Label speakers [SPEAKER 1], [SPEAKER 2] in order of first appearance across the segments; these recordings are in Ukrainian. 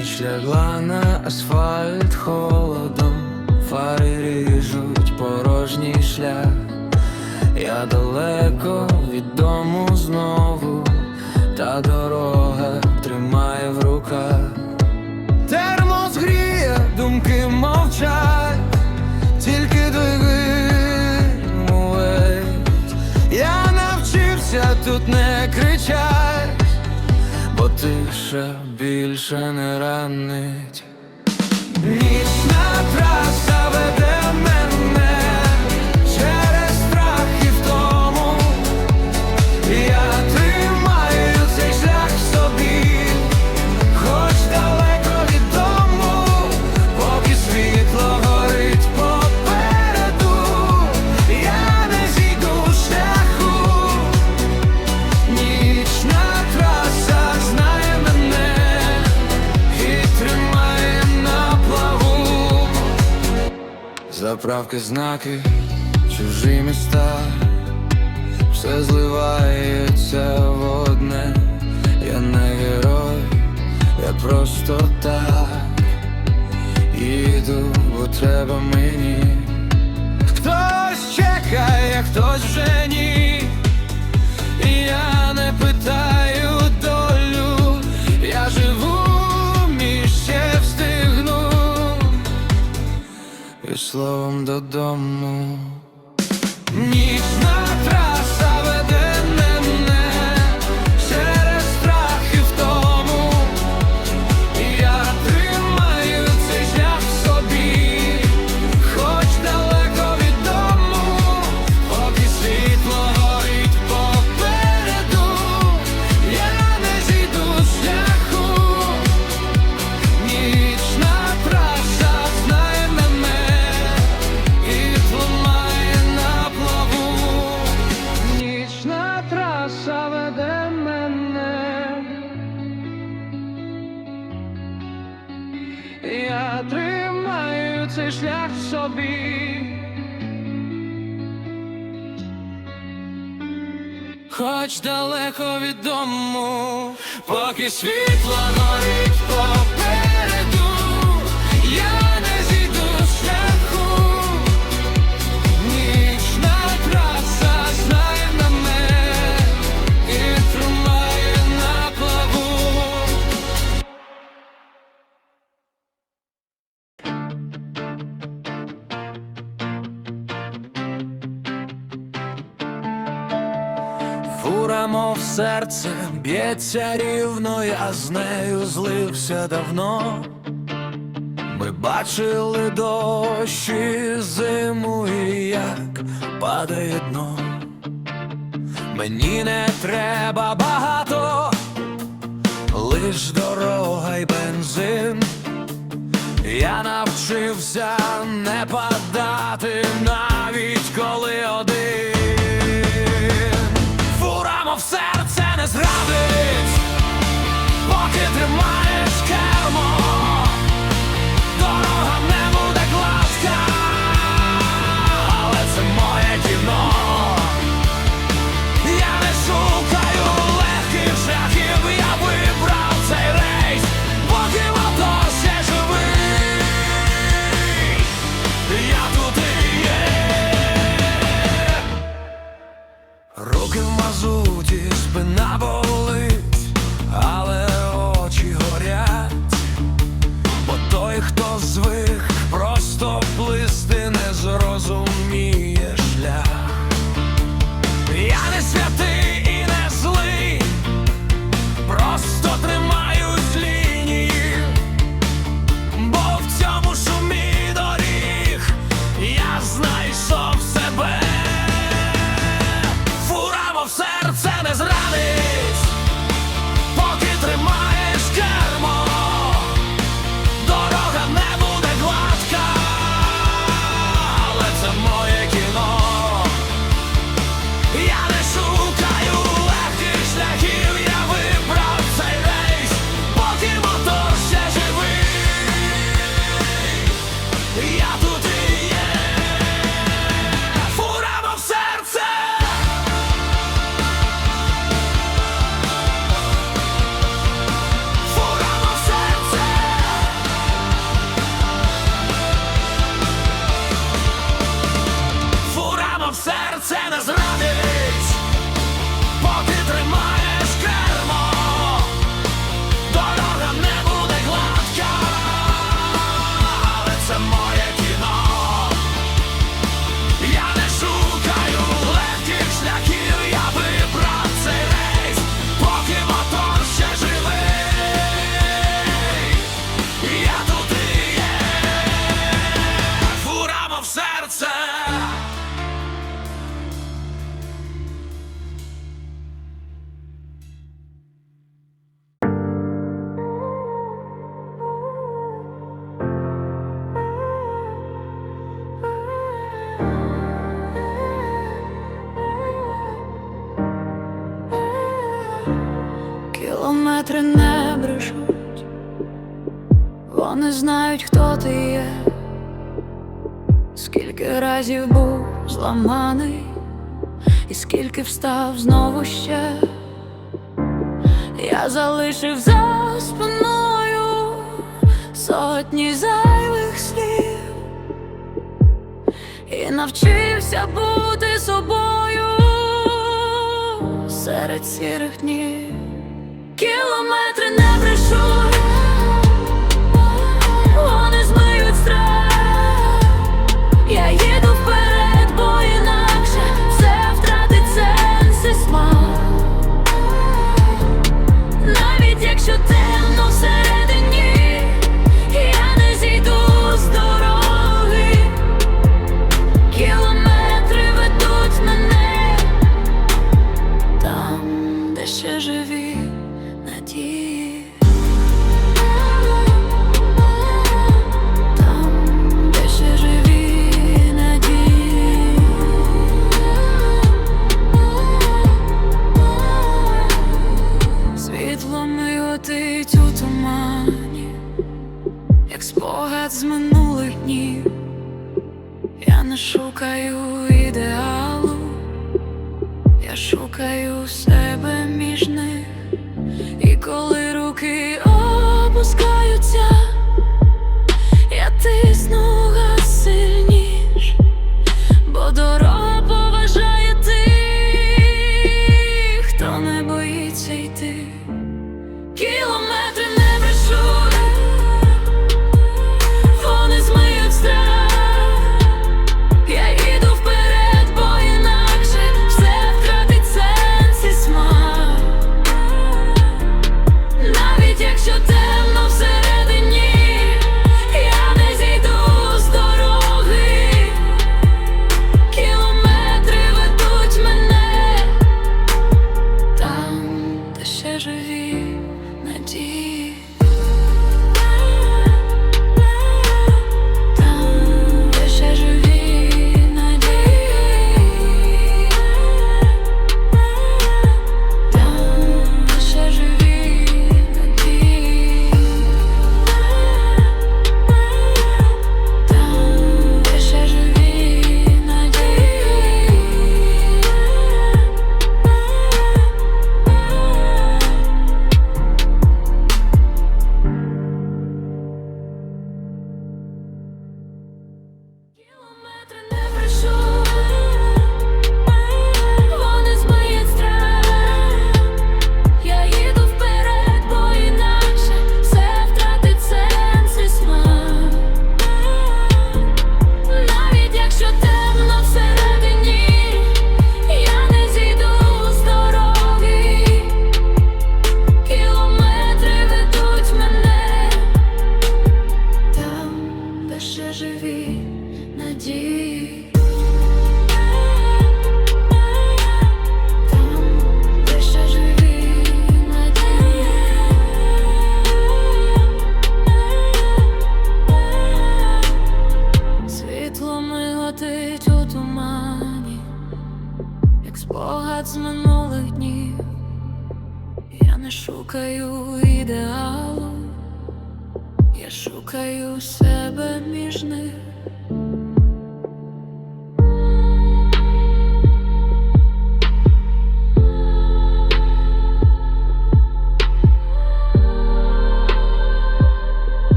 [SPEAKER 1] Ніч лягла на асфальт холодом, фари ріжуть порожній шлях. Я далеко від дому знову, та дорога тримає в руках. Термос гріє, думки мовчать, тільки двигать. Я навчився тут не кричать, бо тиша більше не ранить. Нічна траса веде мене Заправки, знаки, чужі міста, все зливається в одне. Я не герой, я просто так їду, бо треба мені. Хтось чекає, хтось вже ні. І Я не питаю і словом додому. Нічна траса цей шлях собі. Хоч далеко від дому, поки світло горить мов серце, б'ється рівно, я з нею злився давно. Ми бачили дощі зиму і як падає дно. Мені не треба багато, лиш дорога й бензин. Я навчився не падати навіть коли один. Не зрадить, поки тримаєш
[SPEAKER 2] разів був зламаний, і скільки встав знову ще, я залишив за спиною сотні зайвих слів і навчився бути собою серед сірих днів. Кілометри не прийшов. Назад з минулих днів я не шукаю ідеалу, я шукаю.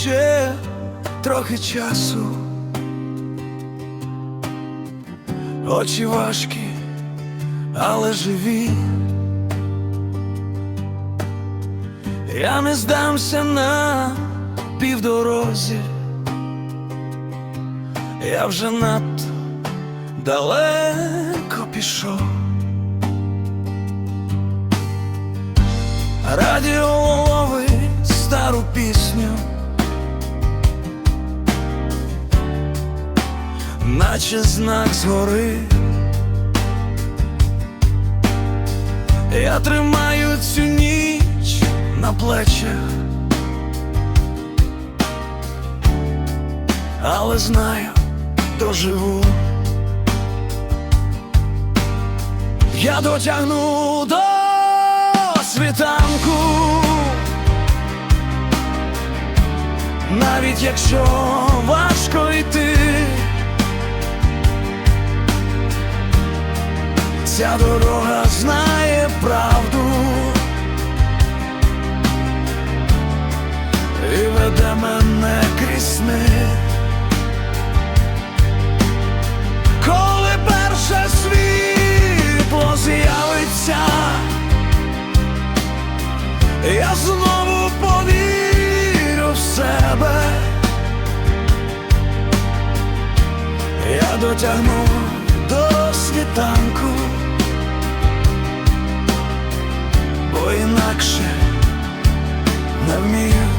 [SPEAKER 2] Ще
[SPEAKER 1] трохи часу. Очі важкі, але живі. Я не здамся на півдорозі. Я вже надто далеко пішов. Радіо ловить стару пісню, наче знак згори. Я тримаю цю ніч на плечах, але знаю, доживу. Я дотягну до світанку, навіть якщо важко йти, ця дорога знає правду і веде мене крізь сни. Коли перше світло з'явиться, я знову повірю в себе. Я дотягну до світанку, інакше не вмію.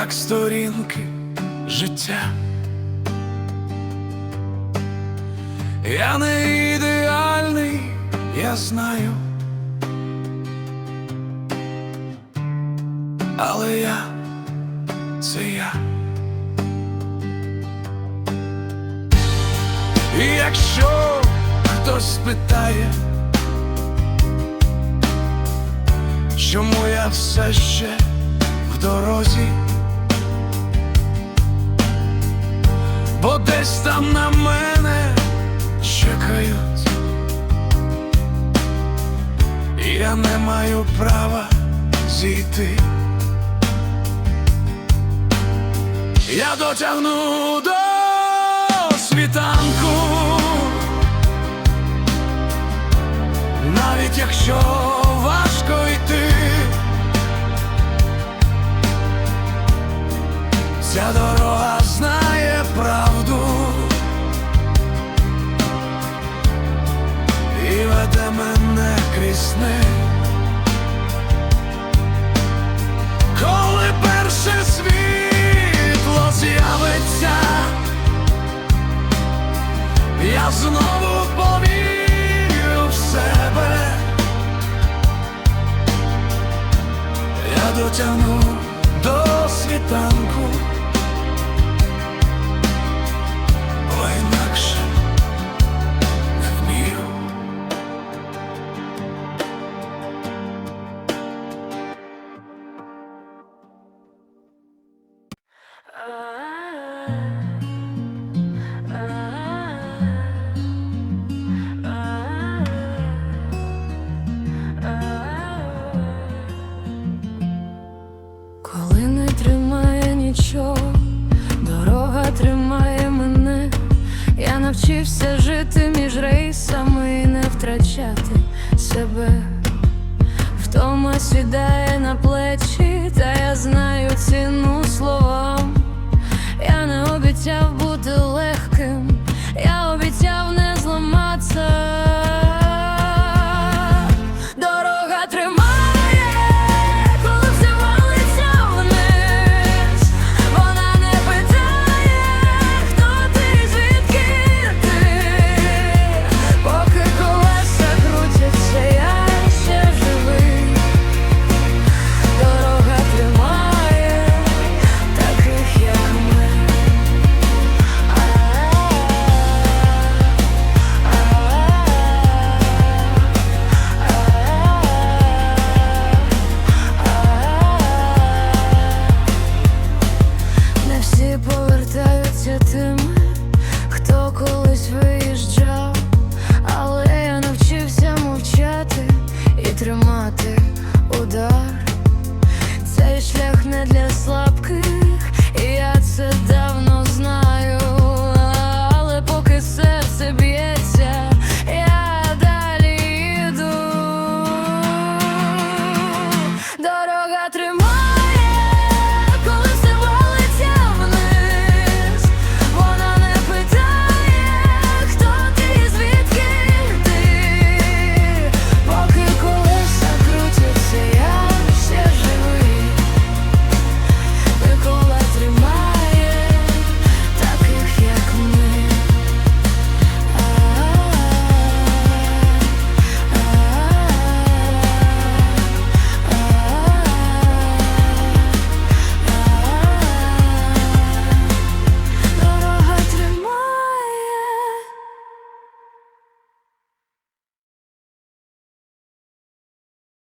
[SPEAKER 1] Як сторінки життя. Я не ідеальний, я знаю, але я це я. І якщо хтось спитає, чому я все ще в дорозі, бо десь там на мене чекають, я не маю права зійти. Я дотягну до світанку, навіть якщо важко йти, ця дорога крізь. Коли перше світло з'явиться, я знову повірю в себе. Я дотягну до світанку,
[SPEAKER 2] навчився жити між рейсами і не втрачати себе. Втома сідає на плечі, та я знаю ціну словам. Я не обіцяв.